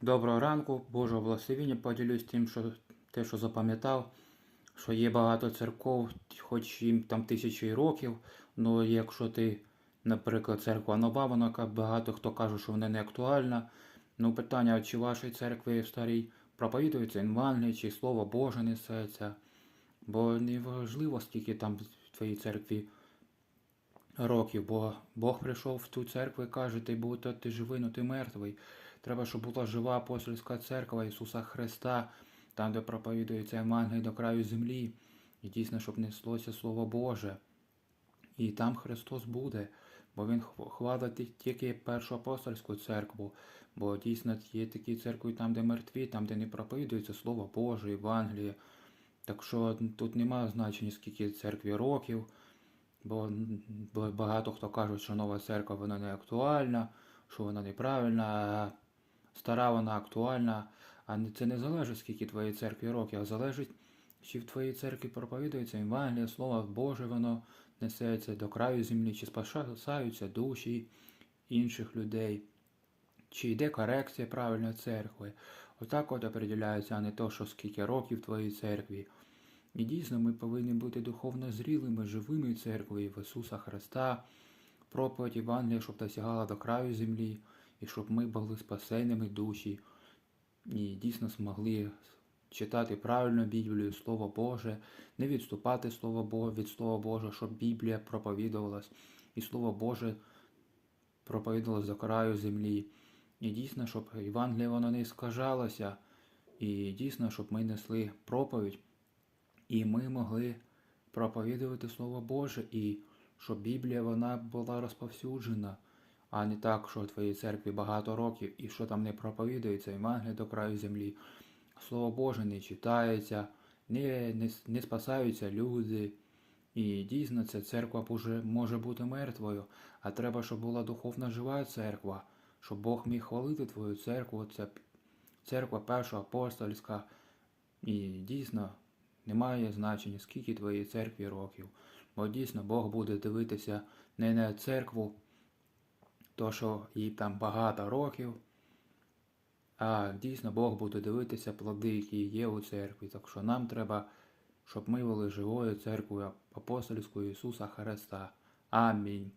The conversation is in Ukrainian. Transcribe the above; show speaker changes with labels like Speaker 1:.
Speaker 1: Доброго ранку, Божого благословіння. Поділюсь тим, що те, що запам'ятав, що є багато церков, хоч їм там тисячі років. Ну, якщо ти, наприклад, церква нова, вона багато хто каже, що вона не актуальна. Ну, питання, чи вашій церкві старій проповідується Євангеліє, чи Слово Боже несеться. Бо не важливо, скільки там в твоїй церкві років, бо Бог прийшов в ту церкву і каже, ти будь ти живий, но ти мертвий. Треба, щоб була жива апостольська церква Ісуса Христа, там, де проповідується Євангеліє до краю землі, і дійсно, щоб неслося Слово Боже. І там Христос буде, бо Він хвалить тільки першу апостольську церкву, бо дійсно є такі церкви там, де мертві, там, де не проповідується Слово Боже, Євангеліє. Так що тут немає значення, скільки церкві років, бо багато хто кажуть, що нова церква вона не актуальна, що вона неправильна, стара вона актуальна. А це не залежить, скільки твоїй церкві років, а залежить, чи в твоїй церкві проповідується Євангеліє, Слово Боже, воно несеться до краю землі, чи спасаються душі інших людей, чи йде корекція правильної церкви. Отак от определяється, а не то, що скільки років в твоїй церкві. І дійсно ми повинні бути духовно зрілими, живими церквою в Ісуса Христа, проповідь Євангелія, щоб досягала до краю землі, і щоб ми були спасеними душі, і дійсно змогли читати правильно Біблію, Слово Боже, не відступати Слово Боже, від Слова Божого, щоб Біблія проповідувалась, і Слово Боже проповідувалось до краю землі. І дійсно, щоб Євангеліє воно не скажалося, і дійсно, щоб ми несли проповідь, і ми могли проповідувати Слово Боже, і щоб Біблія вона була розповсюджена, а не так, що в твоїй церкві багато років і що там не проповідується, Євангеліє до краю землі. Слово Боже не читається, не, не, не спасаються люди. І дійсно ця церква може бути мертвою, а треба, щоб була духовна жива церква, щоб Бог міг хвалити твою церкву, це церква перша апостольська. І дійсно немає значення, скільки твоїй церкві років. Бо дійсно Бог буде дивитися не на церкву, то що їй там багато років, а дійсно Бог буде дивитися плоди, які є у церкві. Так що нам треба, щоб ми були живою церквою апостольською Ісуса Христа. Амінь.